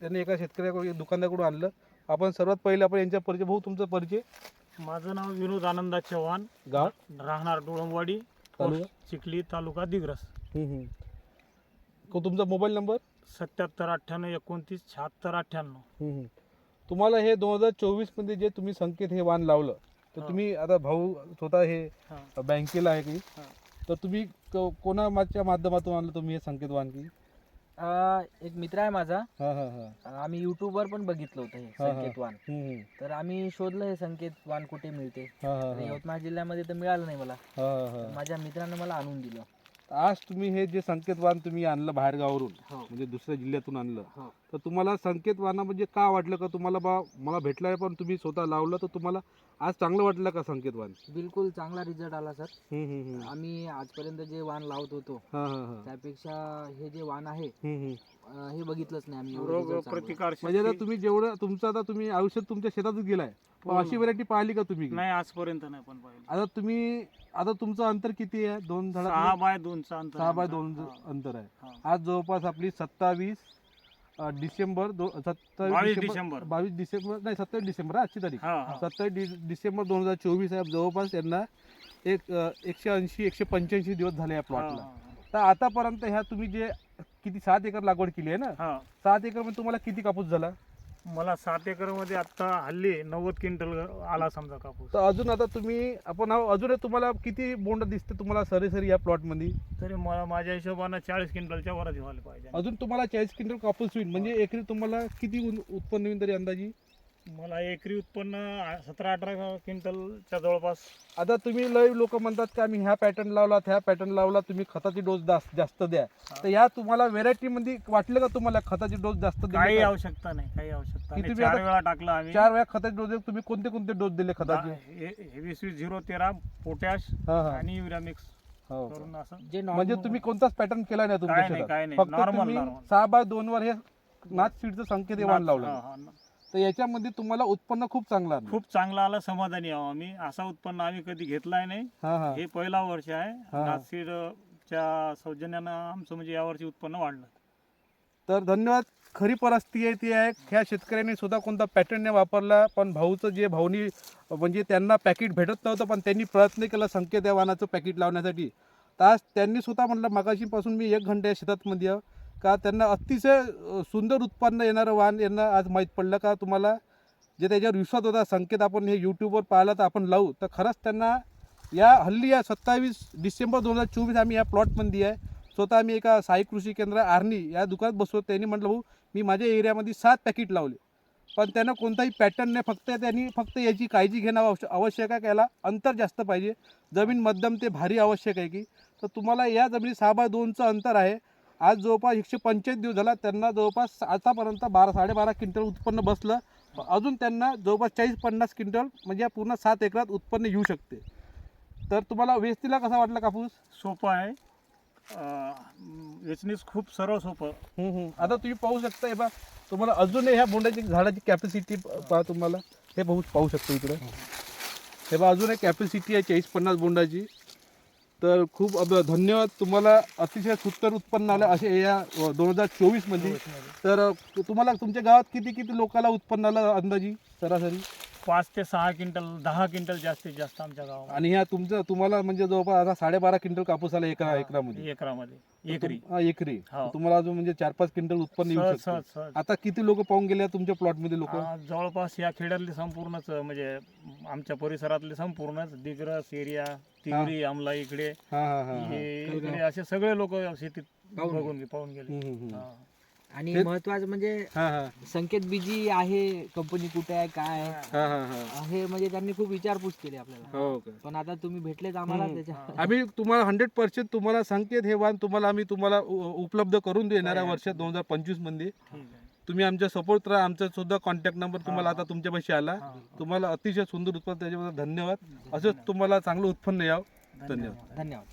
त्यांनी एका शेतकऱ्याकडून एक दुकानदाराकडून आणलं. आपण सर्वात पहिले आपण यांच्या परिचय भाऊ तुमचा परिचय? माझं नाव विनोद आनंदा चव्हाण. गाव? राहणार डोळंबवाडी तालुका? चिखली तालुका दिग्रस. को तुमचा मोबाईल नंबर? सत्याहत्तर अठ्ठ्याण्णव एकोणतीस शहात्तर अठ्ठ्याण्णव. तुम्हाला हे दोन हजार चोवीसमध्ये जे तुम्ही संकेत हे वाण लावलं तर हा. तुम्ही आता भाऊ स्वतः हे हा. बँकेला आहे की? हा. तर तुम्ही क- कोणाच्या माध्यमातून आणलं तुम्ही हे संकेत वाण की? अं, एक मित्र आहे माझा हा हा हा आम्ही युट्यूबवर पण बघितलं होतं हे. संकेत वाण हम्म, हम्म. तर आम्ही शोधलं हे संकेत वाण कुठे मिळते हा, हा, तर हा. यवतमाळ जिल्ह्यामध्ये तर मिळालं नाही मला हा, हा, तर हा. माझ्या मित्रानं मला आणून दिलं आज तुम्ही हे जे संकेत वाण तुम्ही आणलं बाहेर गावावरून हो म्हणजे दुसऱ्या जिल्ह्यातून आणलं हो. तर तुम्हाला संकेत वाना म्हणजे का वाटलं का तुम्हाला बा मला भेटलं आहे पण तुम्ही स्वतः लावलं तर तुम्हाला आज चांगलं वाटलं का संकेत वाण बिलकुल चांगला रिझल्ट आला सर हम्म, हम्म, हम्म. आम्ही आजपर्यंत जे वाण लावत होतो हा, हा, हा. त्यापेक्षा हे जे वाण आहे हम्म, हम्म. अं, हे बघितलंच नाही आम्ही एवढं रोग result चांगलं. प्रतिकार म्हणजे आता तुम्ही जेवढं तुमचं आता तुम्ही आयुष्यात तुमच्या शेतातच गेलाय पण हो अशी. व्हरायटी पाहिली का तुम्ही नाही आजपर्यंत नाही पण पाहिलं आता तुम्ही आता तुमचं अंतर किती आहे दोन सहा झाडात बाय दोनचा अंतर सहा बाय. दोन. अंतर आहे. आज जवळपास आपली सत्तावीस डिसेंबर दो सत्तावीस बावीस डिसेंबर. बावीस डिसेंबर नाही सत्तावीस डिसेंबर हा, आजची तारीख. सत्तावीस डिसेंबर दोन हजार चोवीस आहे जवळपास यांना एक एकशे ऐंशी एकशे पंच्याऐंशी दिवस झाले या प्लॉटला तर आतापर्यंत ह्या तुम्ही जे किती सात एकर लागवड केली आहे ना. सात एकरमध्ये तुम्हाला किती कापूस झाला मला सात एकरमध्ये आता हल्ली नव्वद क्विंटल आला समजा कापूस. तर अजून आता तुम्ही आपण हा- अजून तुम्हाला किती बोंड दिसते तुम्हाला सरासरी या प्लॉटमध्ये तरी मला माझ्या हिशोबानं चाळीस क्विंटलच्या वरच व्हायला पाहिजे. अजून तुम्हाला चाळीस क्विंटल कापूस होईल म्हणजे एकरी तुम्हाला किती उन- उत्पन्न होईल तरी अंदाजी? मला एकरी उत्पन्न सतरा अठरा क्विंटलच्या जवळपास आता तुम्ही लय लोक म्हणतात की आम्ही ह्या पॅटर्न लावला ह्या पॅटर्न लावला तुम्ही खताची डोस जास्त द्या तर या तुम्हाला व्हेरायटी मध्ये वाटलं का तुम्हाला खताची डोस जास्त काही? आवश्यकता नाही काही आवश्यकता तुम्ही चार वेळा टाकला आम्ही चार वेळा खताचे डोस तुम्ही कोणते कोणते डोस दिले खताचे हे- हे वीस वीस झिरो तेरा पोटॅश आणि युरिया मिक्स हो. करून असं जे म्हणजे तुम्ही कोणताच पॅटर्न केला नाही तुमच्या काय नाही, काय शेतात नाही. फक्त. सहा बाय दोन वर हे नाच सीडचं संकेत वाण लावलं. तर याच्यामध्ये तुम्हाला उत्पन्न खूप चांगलं आलं. खूप चांगला आला समाधानी आहो आम्ही. असा उत्पन्न आम्ही कधी घेतलाय नाही. हा हा. हे पहिला वर्ष आहे. नागसीड च्या सौजन्यानं आमचं म्हणजे यावर्षी उत्पन्न वाढलं. तर धन्यवाद. खरी परिस्थिती आहे ती आहे. ह्या शेतकऱ्यांनी सुद्धा कोणता पॅटर्न नाही वापरला पण भाऊचं जे भाऊनी म्हणजे त्यांना पॅकेट भेटत नव्हतं पण त्यांनी प्रयत्न केला संकेत या वाहनाचं पॅकेट लावण्यासाठी. तर आज त्यांनी स्वतः म्हटलं मागाशीपासून मी एक घंटा या शेतातमध्ये आहे. का त्यांना अतिशय सुंदर उत्पन्न येणारं वाहन यांना आज माहीत पडलं का तुम्हाला? जे त्याच्यावर विश्वास होता संकेत आपण हे यूट्यूबवर पाहिला तर आपण लावू. तर खरंच त्यांना या हल्ली या सत्तावीस डिसेंबर दोन हजार चोवीस आम्ही या प्लॉटमध्ये आहे. स्वतः आम्ही एका साई कृषी केंद्र आर्नी या दुकानात बसलो. त्यांनी म्हटलं भाऊ मी माझ्या एरियामध्ये सात पॅकेट लावले. पण त्यांना कोणताही पॅटर्न नाही. फक्त त्यांनी फक्त याची काळजी घेणं आवश्य आवश्यक आहे याला अंतर जास्त पाहिजे. जमीन मध्यम ते भारी आवश्यक आहे की. तर तुम्हाला या जमिनी सहा बाय दोनचं अंतर आहे. आज जवळपास एकशे पंचवीस दिवस झाला त्यांना जवळपास आतापर्यंत बारा साडेबारा क्विंटल उत्पन्न बसलं. अजून त्यांना जवळपास चाळीस पन्नास क्विंटल म्हणजे या पूर्ण सात एकरात उत्पन्न येऊ शकते. तर तुम्हाला वेस्तीला कसा वाटला कापूस? सोपं आहे. वेचणीस खूप सरळ सोपं. आता तुम्ही पाहू शकता हे बा तुम्हाला अजून ह्या बोंडाची झाडाची कॅपॅसिटी पहा तुम्हाला. हे पाहू पाहू शकतो इकडे. हे बा अजून एक कॅपॅसिटी आहे चाळीस पन्नास बोंडाची. तर खूप अब- धन्यवाद. तुम्हाला अतिशय सुत्तर उत्पन्न आलं असे या दोन हजार चोवीसमध्ये तर तुम्हाला तुमच्या गावात किती किती लोकांना उत्पन्न आलं अंदाजी? सरासरी? पाच ते सहा क्विंटल दहा क्विंटल जास्तीत जास्त आमच्या गावात आणि ह्या तुमचं तुम्हाला म्हणजे जवळपास आता साडेबारा क्विंटल कापूस आला एका एकरामध्ये. एकरामध्ये. एकरी. हा, एकरी. हो. तुम्हाला अजून म्हणजे चार पाच क्विंटल उत्पन्न येऊ सहज शकतं. सहज सहज. आता किती लोक पाहून गेले तुमच्या प्लॉटमध्ये लोक? आ, जवळपास या खेड्यातले संपूर्णच म्हणजे आमच्या परिसरातले संपूर्णच दिग्रस एरिया तिवरी आमला इकडे. हा हा हा हा. हे इकडे असे सगळे लोक शेतीत पाहून बघून पाहून गेले. हा. आणि महत्वाचं म्हणजे हा हा. संकेत बीजी आहे कंपनी कुठे आहे काय आहे? हा हा हा. हे म्हणजे त्यांनी खूप विचारपूस केली आपल्याला. हो का? पण आता तुम्ही भेटलेच आम्हाला हम्म. त्याच्या आम्ही तुम्हाला हंड्रेड पर्सेंट तुम्हाला संकेत हे वाहन तुम्हाला आम्ही तुम्हाला उ- उपलब्ध करून देऊ येणाऱ्या वर्षात दोन हजार पंचवीसमध्ये. तुम्ही आमच्या सपोर्ट राहा आमचा सुद्धा कॉन्टॅक्ट नंबर तुम्हाला आता तुमच्यापाशी आला. तुम्हाला अतिशय सुंदर उत्पन्न त्याच्याबद्दल धन्यवाद. असंच तुम्हाला चांगलं उत्पन्न यावं. धन्यवाद. धन्यवाद.